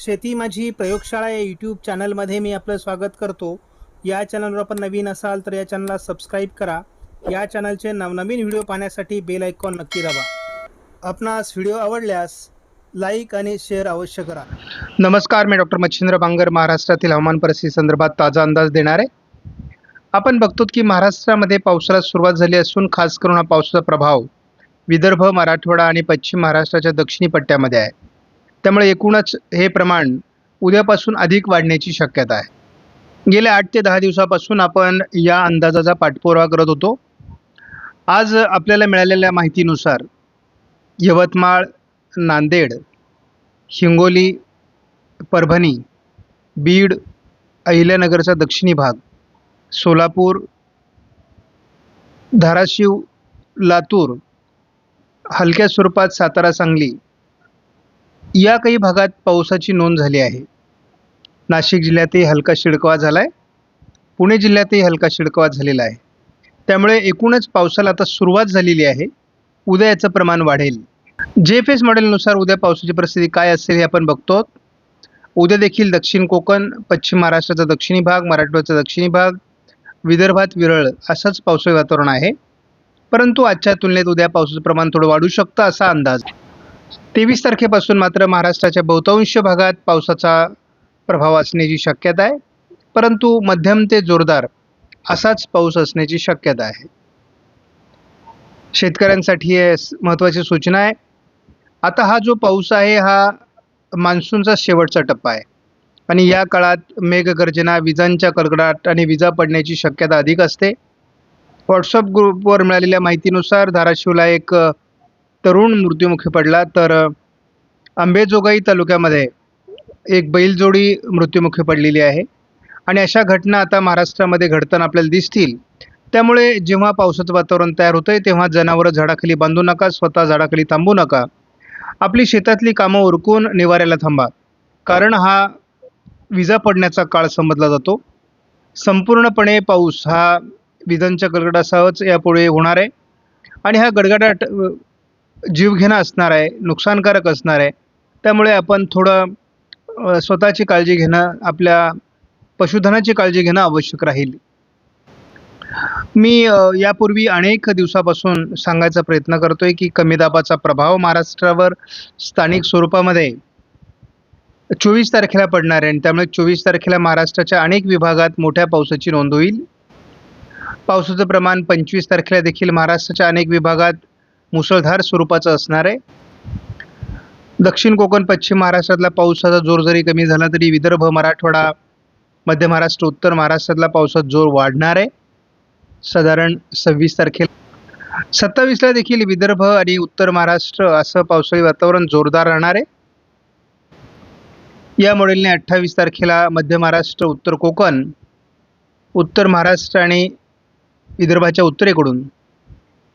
शेती माझी प्रयोगशाळा या यूट्यूब चॅनलमध्ये मी आपलं स्वागत करतो. या चॅनलवर आपण नवीन असाल तर या चॅनलला सबस्क्राईब करा. या चॅनलचे नवनवीन व्हिडिओ पाहण्यासाठी बेल आयकॉन नक्की दाबा. आपणास व्हिडिओ आवडल्यास लाईक आणि शेअर अवश्य करा. नमस्कार मी डॉक्टर मच्छिंद्र बांगर महाराष्ट्रातील हवामान परिस्थिती संदर्भात ताजा अंदाज देणार. आहे आपण बघतो की महाराष्ट्रामध्ये पावसाला सुरुवात झाली असून खास करून हा पावसाचा प्रभाव विदर्भ मराठवाडा आणि पश्चिम महाराष्ट्राच्या दक्षिणी पट्ट्यामध्ये आहे. त्यामुळे एकूणच हे प्रमाण उद्यापासून अधिक वाढण्याची शक्यता आहे. गेल्या आठ ते दहा दिवसापासून आपण या अंदाजाचा पाठपुरावा करत होतो. आज आपल्याला मिळालेल्या माहितीनुसार यवतमाळ नांदेड हिंगोली परभणी बीड अहिल्यानगरचा दक्षिणी भाग सोलापूर धाराशिव लातूर हलक्या स्वरूपात सातारा सांगली या काही भागात पावसाची नोंद झाली आहे. नाशिक जिल्ह्यातही हलका शिडकावा झाला आहे पुणे जिल्ह्यातही हलका शिडकावा झालेला आहे. त्यामुळे एकूणच पावसाला आता सुरुवात झालेली आहे. उद्या याचं प्रमाण वाढेल. जे एफ एस मॉडेलनुसार उद्या पावसाची परिस्थिती काय असेल हे आपण बघतो. उद्या देखील दक्षिण कोकण पश्चिम महाराष्ट्राचा दक्षिणी भाग मराठवाड्याचा दक्षिणी भाग विदर्भात विरळ असंच पावसाळी वातावरण आहे. परंतु आजच्या तुलनेत उद्या पावसाचं प्रमाण थोडं वाढू शकतं असा अंदाज. तेवीस तारखेपासून मात्र महाराष्ट्राच्या बहुतांश भागात पावसाचा प्रभाव असण्याची शक्यता आहे. परंतु मध्यम ते जोरदार असाच पाऊस असण्याची शक्यता आहे. शेतकऱ्यांसाठी हे महत्त्वाची सूचना आहे. आता हा जो पाऊस आहे हा मान्सूनचा शेवटचा टप्पा आहे. आणि या काळात मेघगर्जना विजांच्या कडकडाट आणि विजा पडण्याची शक्यता अधिक असते. व्हॉट्सअप ग्रुपवर मिळालेल्या माहितीनुसार धाराशिवला एक तरुण मृत्युमुखी पडला तर आंबेजोगाई अंबेजोगाई तालुक्यामध्ये एक बैलजोडी मृत्युमुखी पडलेली आहे. आणि अशा घटना आता महाराष्ट्रामध्ये घडताना आपल्याला दिसतील. त्यामुळे जेव्हा पावसाचं वातावरण तयार होतं आहे तेव्हा जनावरं झाडाखाली बांधू नका स्वतः झाडाखाली थांबू नका. आपली शेतातली कामं उरकून निवाऱ्याला थांबा. कारण हा विजा पडण्याचा काळ समजला जातो. संपूर्णपणे पाऊस हा विजांच्या गडगडासहच यापुढे होणार आहे. आणि हा गडगडाट जीवघेणा असणार आहे नुकसानकारक असणार आहे. त्यामुळे आपण थोडं स्वतःची काळजी घेणं आपल्या पशुधनाची काळजी घेणं आवश्यक राहील. मी यापूर्वी अनेक दिवसापासून सांगायचा प्रयत्न करतोय की कमी दाबाचा प्रभाव महाराष्ट्रावर स्थानिक स्वरूपामध्ये चोवीस तारखेला पडणार आहे आणि त्यामुळे चोवीस तारखेला महाराष्ट्राच्या अनेक विभागात मोठ्या पावसाची नोंद होईल. पावसाचं प्रमाण पंचवीस तारखेला देखील महाराष्ट्राच्या अनेक विभागात मुसळधार स्वरूपाचं असणार आहे. दक्षिण कोकण पश्चिम महाराष्ट्रातला पावसाचा जोर जरी कमी झाला तरी विदर्भ मराठवाडा मध्य महाराष्ट्र उत्तर महाराष्ट्रातला पावसाचा जोर वाढणार आहे. साधारण सव्वीस तारखेला. सत्तावीसला देखील विदर्भ आणि उत्तर महाराष्ट्र असं पावसाळी वातावरण जोरदार राहणार आहे. या मॉडेलने अठ्ठावीस तारखेला मध्य महाराष्ट्र उत्तर कोकण उत्तर महाराष्ट्र आणि विदर्भाच्या उत्तरेकडून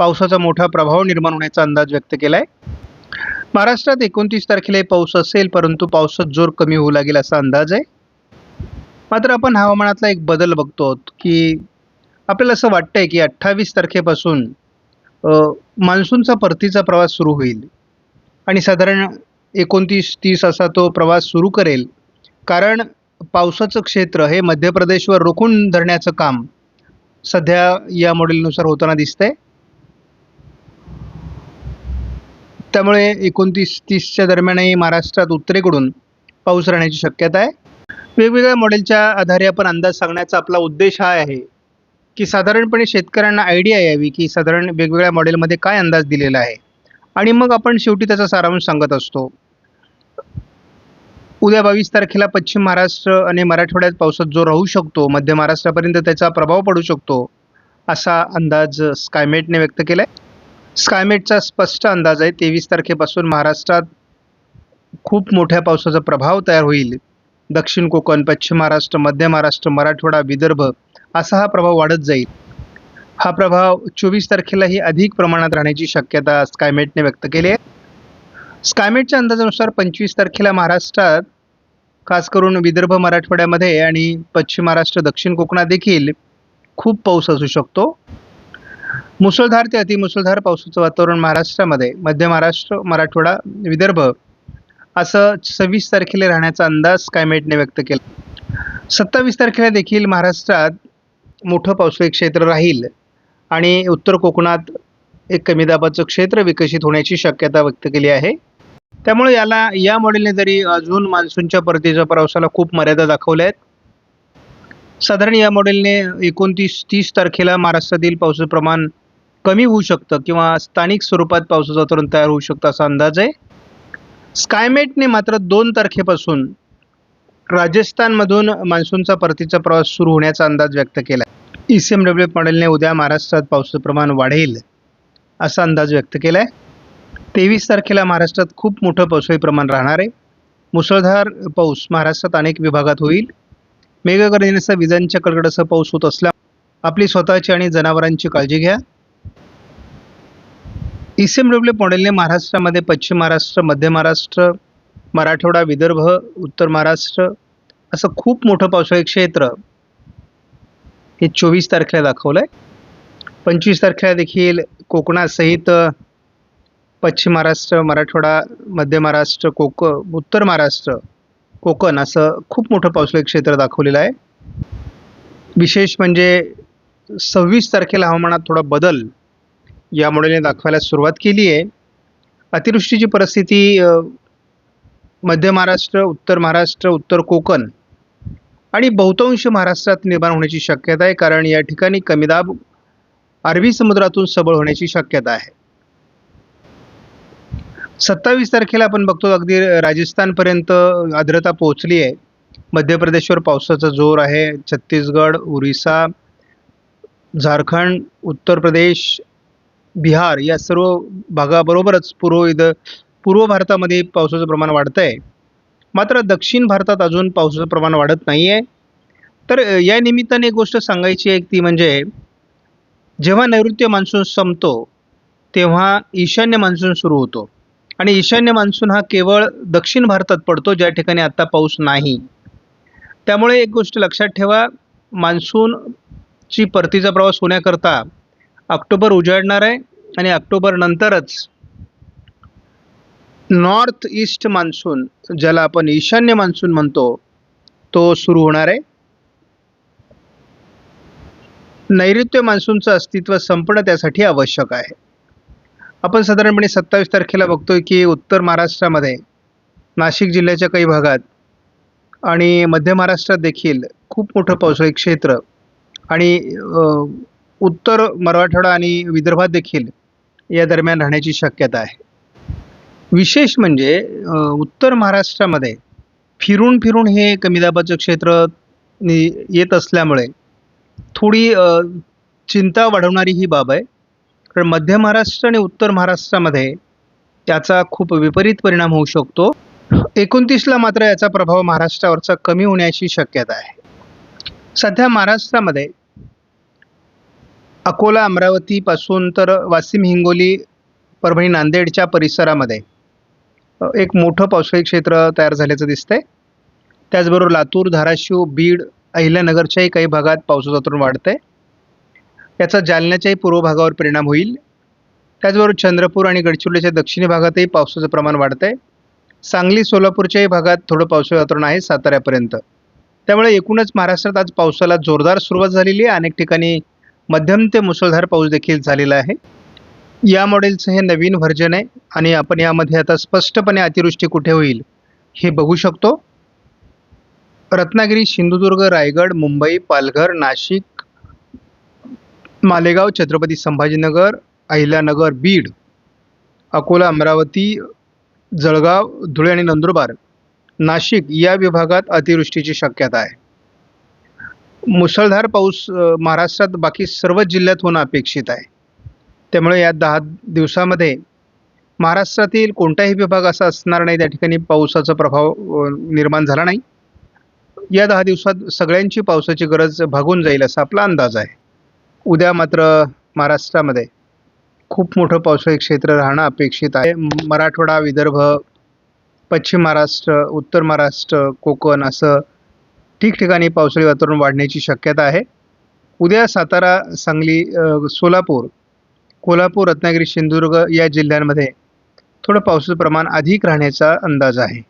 पावसाचा मोठा प्रभाव निर्माण होण्याचा अंदाज व्यक्त केला आहे महाराष्ट्रात एकोणतीस तारखेलाही पाऊस असेल परंतु पावसात जोर कमी होऊ लागेल असा अंदाज आहे. मात्र आपण हवामानातला एक बदल बघतो की आपल्याला असं वाटतंय की अठ्ठावीस तारखेपासून मान्सूनचा परतीचा प्रवास सुरू होईल. आणि साधारण एकोणतीस तीस असा तो प्रवास सुरू करेल. कारण पावसाचं क्षेत्र हे मध्य प्रदेशवर रोखून धरण्याचं काम सध्या या मॉडेलनुसार होताना दिसतंय. त्यामुळे एकोणतीस तीसच्या दरम्यानही महाराष्ट्रात उत्तरेकडून पाऊस राहण्याची शक्यता आहे. वेगवेगळ्या मॉडेलच्या आधारे आपण अंदाज सांगण्याचा आपला उद्देश हा आहे की साधारणपणे शेतकऱ्यांना आयडिया यावी की साधारण वेगवेगळ्या मॉडेलमध्ये काय अंदाज दिलेला आहे. आणि मग आपण शेवटी त्याचा सारांश सांगत असतो. उद्या बावीस तारखेला पश्चिम महाराष्ट्र आणि मराठवाड्यात पावसात जो राहू शकतो मध्य महाराष्ट्रापर्यंत त्याचा प्रभाव पडू शकतो असा अंदाज स्कायमेटने व्यक्त केला आहे स्कायमेटचा स्पष्ट अंदाज आहे. तेवीस तारखेपासून महाराष्ट्रात खूप मोठ्या पावसाचा प्रभाव तयार होईल. दक्षिण कोकण पश्चिम महाराष्ट्र मध्य महाराष्ट्र मराठवाडा विदर्भ असा हा प्रभाव वाढत जाईल. हा प्रभाव चोवीस तारखेलाही अधिक प्रमाणात राहण्याची शक्यता स्कायमेटने व्यक्त केली आहे. स्कायमेटच्या अंदाजानुसार पंचवीस तारखेला महाराष्ट्रात खास करून विदर्भ मराठवाड्यामध्ये आणि पश्चिम महाराष्ट्र दक्षिण कोकणात देखील खूप पाऊस असू शकतो. मुसळधार ते अतिमुसळधार पावसाचं वातावरण महाराष्ट्रामध्ये. मध्य महाराष्ट्र मराठवाडा विदर्भ असं सव्वीस तारखेला राहण्याचा अंदाज स्कायमेटने व्यक्त केला. सत्तावीस तारखेला देखील महाराष्ट्रात मोठं पावसाळी क्षेत्र राहील आणि उत्तर कोकणात एक कमी दाबाचं क्षेत्र विकसित होण्याची शक्यता व्यक्त केली आहे. त्यामुळे याला या मॉडेलने जरी अजून मान्सूनच्या परतीच्या पावसाला खूप मर्यादा दाखवल्या आहेत साधारण या मॉडेलने एकोणतीस तीस तारखेला महाराष्ट्रातील पावसाचं प्रमाण कमी होऊ शकतं किंवा स्थानिक स्वरूपात पावसाचं वातावरण तयार होऊ शकतं असा अंदाज आहे. स्कायमेटने मात्र दोन तारखेपासून राजस्थानमधून मान्सूनचा परतीचा प्रवास सुरू होण्याचा अंदाज व्यक्त केला ई सी एम डब्ल्यू मॉडेलने उद्या महाराष्ट्रात पावसाचं प्रमाण वाढेल असा अंदाज व्यक्त केला आहे तेवीस तारखेला महाराष्ट्रात खूप मोठं पावसाळी प्रमाण राहणार आहे. मुसळधार पाऊस महाराष्ट्रात अनेक विभागात होईल. मेघगर्जनेसह विजांच्या कडकडासह पाऊस होत असल्या आपली स्वतःची आणि जनावरांची काळजी घ्या. ई सी एम डब्ल्यू मॉडेलने महाराष्ट्रामध्ये पश्चिम महाराष्ट्र मध्य महाराष्ट्र मराठवाडा विदर्भ उत्तर महाराष्ट्र असं खूप मोठं पावसाळी क्षेत्र हे चोवीस तारखेला दाखवलं आहे पंचवीस तारखेला देखील कोकणासहित पश्चिम महाराष्ट्र मराठवाडा मध्य महाराष्ट्र कोक उत्तर महाराष्ट्र कोकण असं खूप मोठं पावसाळी क्षेत्र दाखवलेलं आहे. विशेष म्हणजे सव्वीस तारखेला हवामानात थोडा बदल या मॉडेलने दाखवायला सुरुवात केली आहे. अतिवृष्टीची परिस्थिती मध्य महाराष्ट्र उत्तर महाराष्ट्र उत्तर कोकण आणि बहुतांश महाराष्ट्रात निर्माण होण्याची शक्यता आहे. कारण या ठिकाणी कमी दाब अरबी समुद्रातून सबळ होण्याची शक्यता आहे. सत्तावीस तारखेला आपण बघतो अगदी राजस्थानपर्यंत आर्द्रता पोहोचली आहे. मध्य प्रदेशवर पावसाचा जोर आहे. छत्तीसगड उरिसा झारखंड उत्तर प्रदेश बिहार या सर्व भागाबरोबरच पूर्व विद पूर्व भारतामध्ये पावसाचं प्रमाण वाढतं आहे मात्र दक्षिण भारतात अजून पावसाचं प्रमाण वाढत नाही आहे तर या निमित्ताने एक गोष्ट सांगायची आहे ती म्हणजे जेव्हा नैऋत्य मान्सून संपतो तेव्हा ईशान्य मान्सून सुरू होतो. आणि ईशान्य मान्सून हा केवळ दक्षिण भारतात पडतो ज्या ठिकाणी आत्ता पाऊस नाही. त्यामुळे एक गोष्ट लक्षात ठेवा मान्सूनची परतीचा प्रवास होण्याकरता ऑक्टोबर उजाडणार आहे आणि ऑक्टोबर नंतरच नॉर्थ ईस्ट मान्सून ज्याला आपण ईशान्य मान्सून म्हणतो तो सुरू होणार आहे. नैऋत्य मान्सूनचं अस्तित्व संपणं त्यासाठी आवश्यक आहे. आपण साधारणपणे सत्तावीस तारखेला बघतोय की उत्तर महाराष्ट्रामध्ये नाशिक जिल्ह्याच्या काही भागात आणि मध्य महाराष्ट्रात देखील खूप मोठं पावसाळी क्षेत्र आणि उत्तर मराठवाडा आणि विदर्भात देखील या दरम्यान राहण्याची शक्यता आहे. विशेष म्हणजे उत्तर महाराष्ट्रामध्ये फिरून फिरून हे कमी दाबाचं क्षेत्र नि- येत असल्यामुळे थोडी चिंता वाढवणारी ही बाब आहे. कारण मध्य महाराष्ट्र आणि उत्तर महाराष्ट्रामध्ये त्याचा खूप विपरीत परिणाम होऊ शकतो. एकोणतीसला मात्र याचा प्रभाव महाराष्ट्रावरचा कमी होण्याची शक्यता आहे. सध्या महाराष्ट्रामध्ये अकोला अमरावतीपासून तर वाशिम हिंगोली परभणी नांदेडच्या परिसरामध्ये एक मोठं पावसाळी क्षेत्र तयार झाल्याचं दिसतंय. त्याचबरोबर लातूर धाराशिव बीड अहिल्यानगरच्याही काही भागात पावसाचं वाढतं आहे याचा जालन्याच्याही पूर्व भागावर परिणाम होईल. त्याचबरोबर चंद्रपूर आणि गडचिरोलीच्या दक्षिणी भागातही पावसाचं प्रमाण वाढतंय. सांगली सोलापूरच्याही भागात थोडं पावसाळी वातावरण आहे साताऱ्यापर्यंत. त्यामुळे एकूणच महाराष्ट्रात आज पावसाला जोरदार सुरुवात झालेली आहे. अनेक ठिकाणी मध्यम ते मुसळधार पाऊस देखील झालेला आहे. या मॉडेलचं हे नवीन व्हर्जन आहे आणि आपण यामध्ये आता स्पष्टपणे अतिवृष्टी कुठे होईल हे बघू शकतो. रत्नागिरी सिंधुदुर्ग रायगड मुंबई पालघर नाशिक मालेगाव छत्रपती संभाजीनगर अहिल्यानगर बीड अकोला अमरावती जळगाव धुळे आणि नंदुरबार नाशिक या विभागात अतिवृष्टीची शक्यता आहे. मुसळधार पाऊस महाराष्ट्रात बाकी सर्वच जिल्ह्यात होणं अपेक्षित आहे. त्यामुळे या दहा दिवसामध्ये महाराष्ट्रातील कोणताही विभाग असा असणार नाही त्या ठिकाणी पावसाचा प्रभाव निर्माण झाला नाही. या दहा दिवसात सगळ्यांची पावसाची गरज भागून जाईल असा आपला अंदाज आहे. उद्या मात्र महाराष्ट्रामध्ये खूप मोठं पावसाळी क्षेत्र राहणं अपेक्षित आहे. मराठवाडा विदर्भ पश्चिम महाराष्ट्र उत्तर महाराष्ट्र कोकण असं ठिकठिकाणी पावसाळी वातावरण वाढण्याची शक्यता आहे. उद्या सातारा सांगली सोलापूर कोल्हापूर रत्नागिरी सिंधुदुर्ग या जिल्ह्यांमध्ये थोडं पावसाचं प्रमाण अधिक राहण्याचा अंदाज आहे.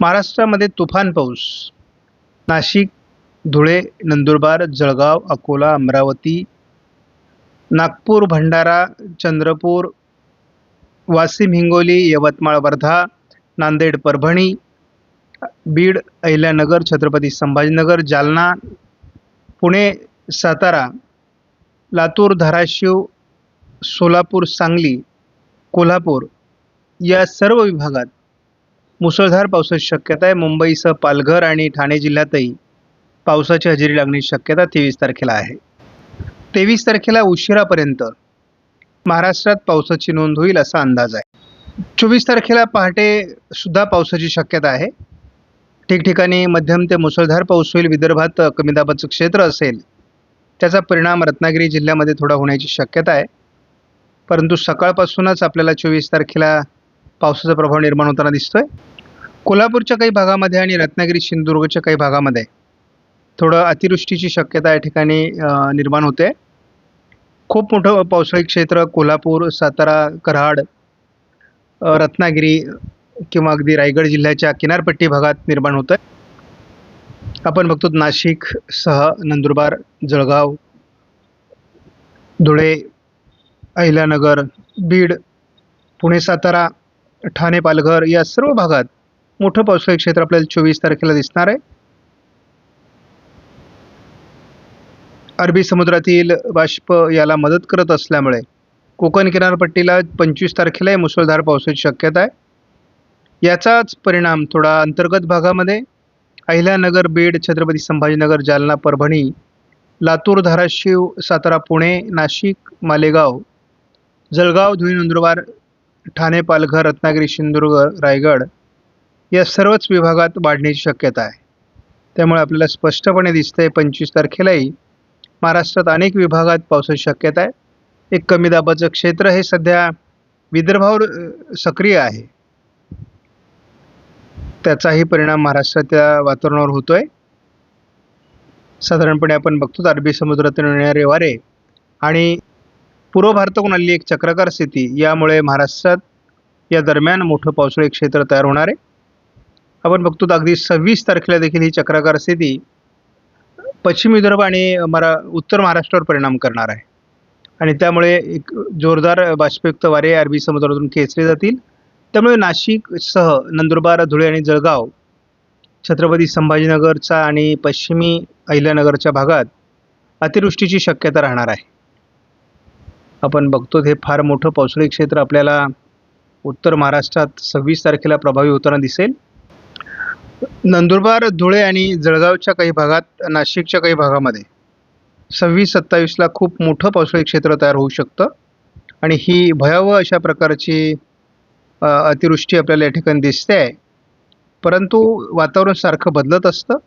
महाराष्ट्रामध्ये तुफान पाऊस नाशिक धुळे नंदुरबार जळगाव अकोला अमरावती नागपूर भंडारा चंद्रपूर वाशिम हिंगोली यवतमाळ वर्धा नांदेड परभणी बीड अहिल्यानगर छत्रपती संभाजीनगर जालना पुणे सातारा लातूर धाराशिव सोलापूर सांगली कोल्हापूर या सर्व विभागात मुसळधार पावसाची शक्यता आहे. मुंबईसह पालघर आणि ठाणे जिल्ह्यातही पावसाची हजेरी लागण्याची शक्यता तेवीस तारखेला आहे. तेवीस तारखेला उशिरापर्यंत महाराष्ट्रात पावसाची नोंद होईल असा अंदाज आहे. चोवीस तारखेला पहाटे सुद्धा पावसाची शक्यता आहे. ठिकठिकाणी मध्यम ते मुसळधार पाऊस होईल विदर्भात कमी दाबाचं क्षेत्र असेल त्याचा परिणाम रत्नागिरी जिल्ह्यामध्ये थोडा होण्याची शक्यता आहे. परंतु सकाळपासूनच आपल्याला चोवीस तारखेला पावसाचा प्रभाव निर्माण होताना दिसतोय. कोल्हापूरच्या काही भागामध्ये आणि रत्नागिरी सिंधुदुर्गच्या काही भागामध्ये थोडं अतिवृष्टीची शक्यता या ठिकाणी निर्माण होते. खूप मोठं पावसाळी क्षेत्र कोल्हापूर सातारा कराड रत्नागिरी किंवा अगदी रायगड जिल्ह्याच्या किनारपट्टी भागात निर्माण होतं आपण बघतो नाशिक सह नंदुरबार जळगाव धुळे अहिल्यानगर बीड पुणे सातारा ठाणे पालघर या सर्व भागात मोठं पावसाळी क्षेत्र आपल्याला चोवीस तारखेला दिसणार आहे. अरबी समुद्रातील बाष्प याला मदत करत असल्यामुळे कोकण किनारपट्टीला पंचवीस तारखेलाही मुसळधार पावसाची शक्यता आहे. याचाच परिणाम थोडा अंतर्गत भागामध्ये अहिल्यानगर बीड छत्रपती संभाजीनगर जालना परभणी लातूर धाराशिव सातारा पुणे नाशिक मालेगाव जळगाव धुळे नंदुरबार ठाणे पालघर रत्नागिरी सिंधुदुर्ग रायगड या सर्वच विभागात वाढण्याची शक्यता आहे. त्यामुळे आपल्याला स्पष्टपणे दिसतंय पंचवीस तारखेलाही महाराष्ट्रात अनेक विभागात पावसाची शक्यता आहे. एक कमी दाबाचं क्षेत्र हे सध्या विदर्भावर सक्रिय आहे. त्याचाही परिणाम महाराष्ट्राच्या वातावरणावर होतो आहे साधारणपणे आपण बघतो अरबी समुद्रातून येणारे वारे आणि पूर्व भारताकडून आलेली एक चक्राकार स्थिती यामुळे महाराष्ट्रात या दरम्यान मोठं पावसाळी क्षेत्र तयार होणार आहे. आपण बघतो अगदी सव्वीस तारखेला देखील ही चक्राकार स्थिती पश्चिम विदर्भ आणि मरा उत्तर महाराष्ट्रावर परिणाम करणार आहे. आणि त्यामुळे एक जोरदार बाष्पयुक्त वारे अरबी समुद्रातून खेचले जातील. त्यामुळे नाशिकसह नंदुरबार धुळे आणि जळगाव छत्रपती संभाजीनगरचा आणि पश्चिमी अहिल्यानगरच्या भागात अतिवृष्टीची शक्यता राहणार आहे. आपण बघतो हे फार मोठं पावसाळी क्षेत्र आपल्याला उत्तर महाराष्ट्रात सव्वीस तारखेला प्रभावी होताना दिसेल. नंदुरबार धुळे आणि जळगावच्या काही भागात नाशिकच्या काही भागामध्ये सव्वीस सत्तावीसला खूप मोठं पावसाळी क्षेत्र तयार होऊ शकतं. आणि ही भयावह अशा प्रकारची अतिवृष्टी आपल्याला या ठिकाणी दिसते आहे. परंतु वातावरण सारखं बदलत असतं.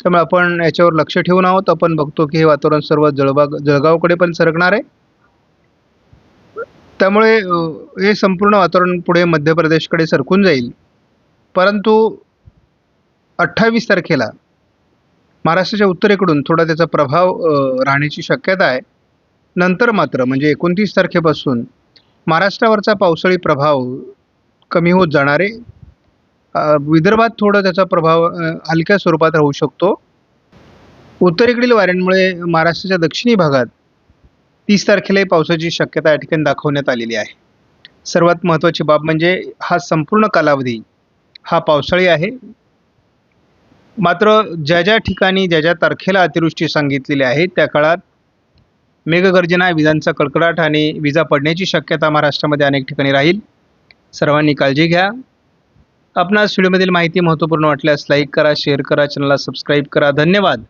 त्यामुळे आपण याच्यावर लक्ष ठेवून आहोत. आपण बघतो की हे वातावरण सर्व जळबाग जळगावकडे पण सरकणार आहे. त्यामुळे हे संपूर्ण वातावरण पुढे मध्य प्रदेशकडे सरकून जाईल. परंतु अठ्ठावीस तारखेला महाराष्ट्राच्या उत्तरेकडून थोडा त्याचा प्रभाव राहण्याची शक्यता आहे. नंतर मात्र म्हणजे एकोणतीस तारखेपासून महाराष्ट्रावरचा पावसाळी प्रभाव कमी होत जाणारे विदर्भात थोडा त्याचा प्रभाव हलक्या स्वरूपात राहू शकतो. उत्तरेकडील वाऱ्यांमुळे महाराष्ट्राच्या दक्षिणी भागात तीस तारखेलाही पावसाची शक्यता या ठिकाणी दाखवण्यात आलेली आहे. सर्वात महत्त्वाची बाब म्हणजे हा संपूर्ण कालावधी हा पावसाळी आहे. मात्र ज्या ज्या ठिकाणी ज्या ज्या तारखेला अतिवृष्टी सांगितलेली आहे त्या काळात मेघगर्जना विजांचा कडकडाट आणि विजा पडण्याची शक्यता महाराष्ट्रामध्ये अनेक ठिकाणी राहील. सर्वांनी काळजी घ्या. आपणास व्हिडिओमधील माहिती महत्त्वपूर्ण वाटल्यास लाईक करा शेअर करा चॅनलला सबस्क्राईब करा. धन्यवाद.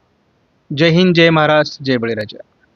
जय हिंद जय महाराष्ट्र जय बळीराजा.